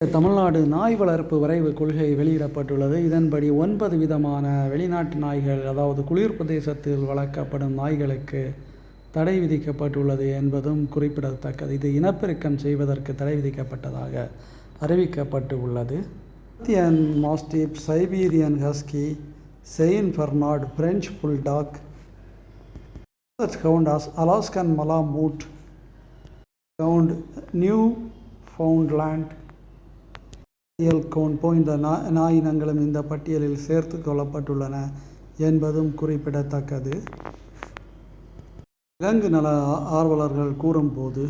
தமிழ்நாடு நாய் வளர்ப்பு வரைவு கொள்கை வெளியிடப்பட்டுள்ளது. இதன்படி ஒன்பது விதமான வெளிநாட்டு நாய்கள் அதாவது குளிர் பிரதேசத்தில் வளர்க்கப்படும் நாய்களுக்கு தடை விதிக்கப்பட்டுள்ளது என்பதும் குறிப்பிடத்தக்கது. இது இனப்பெருக்கம் செய்வதற்கு தடை விதிக்கப்பட்டதாக அறிவிக்கப்பட்டு உள்ளது Indian mastiff Siberian husky Saint Bernard French bulldog கவுண்டாஸ் Alaskan malamute கவுண்ட் நியூ ஃபவுண்ட்லேண்ட் எல்கோன் போன்ற நா நாய் இனங்களும் இந்த பட்டியலில் சேர்த்து கொள்ளப்பட்டுள்ளன என்பதும் குறிப்பிடத்தக்கது. விலங்கு நல ஆர்வலர்கள் கூறும்போது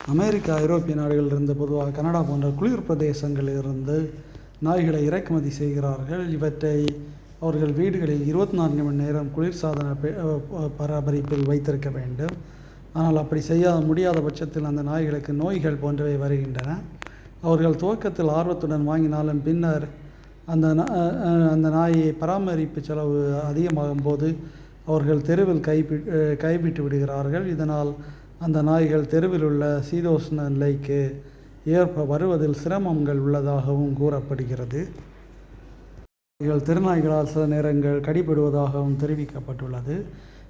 அமெரிக்கா ஐரோப்பிய நாடுகளிலிருந்து பொதுவாக கனடா போன்ற குளிர் பிரதேசங்களிலிருந்து நாய்களை இறக்குமதி செய்கிறார்கள். இவற்றை அவர்கள் வீடுகளில் இருபத்தி நான்கு மணி நேரம் குளிர்சாதன பராமரிப்பில் வைத்திருக்க வேண்டும். ஆனால் அப்படி செய்ய முடியாத பட்சத்தில் அந்த நாய்களுக்கு நோய்கள் போன்றவை வருகின்றன. அவர்கள் துவக்கத்தில் ஆர்வத்துடன் வாங்கினாலும் பின்னர் அந்த அந்த நாயை பராமரிப்பு செலவு அதிகமாகும் போது அவர்கள் தெருவில் கைவி கைவிட்டு விடுகிறார்கள். இதனால் அந்த நாய்கள் தெருவில் உள்ள சீதோஷ்ண நிலைக்கு ஏற்ப வருவதில் சிரமங்கள் உள்ளதாகவும் கூறப்படுகிறது. நாய்கள் திருநாய்களால் சில நேரங்கள் கடிபடுவதாகவும் தெரிவிக்கப்பட்டுள்ளது.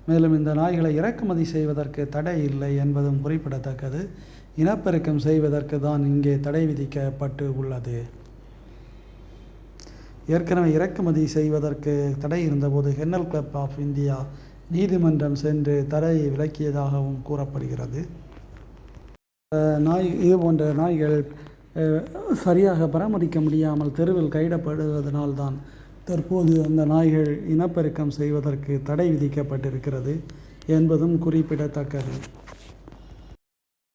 மேலும் இந்த நாய்களை இறக்குமதி செய்வதற்கு தடை இல்லை என்பதும் குறிப்பிடத்தக்கது. இனப்பெருக்கம் செய்வதற்கு தான் இங்கே தடை விதிக்கப்பட்டு உள்ளது. ஏற்கனவே இறக்குமதி செய்வதற்கு தடை இருந்தபோது ஹென்னல் கிளப் ஆஃப் இந்தியா நீதிமன்றம் சென்று தடையை விலக்கியதாகவும் கூறப்படுகிறது. நாய் இது போன்ற நாய்கள் சரியாக பராமரிக்க முடியாமல் தெருவில் கைடப்படுவதனால்தான் தற்போது அந்த நாய்கள் இனப்பெருக்கம் செய்வதற்கு தடை விதிக்கப்பட்டிருக்கிறது என்பதும் குறிப்பிடத்தக்கது.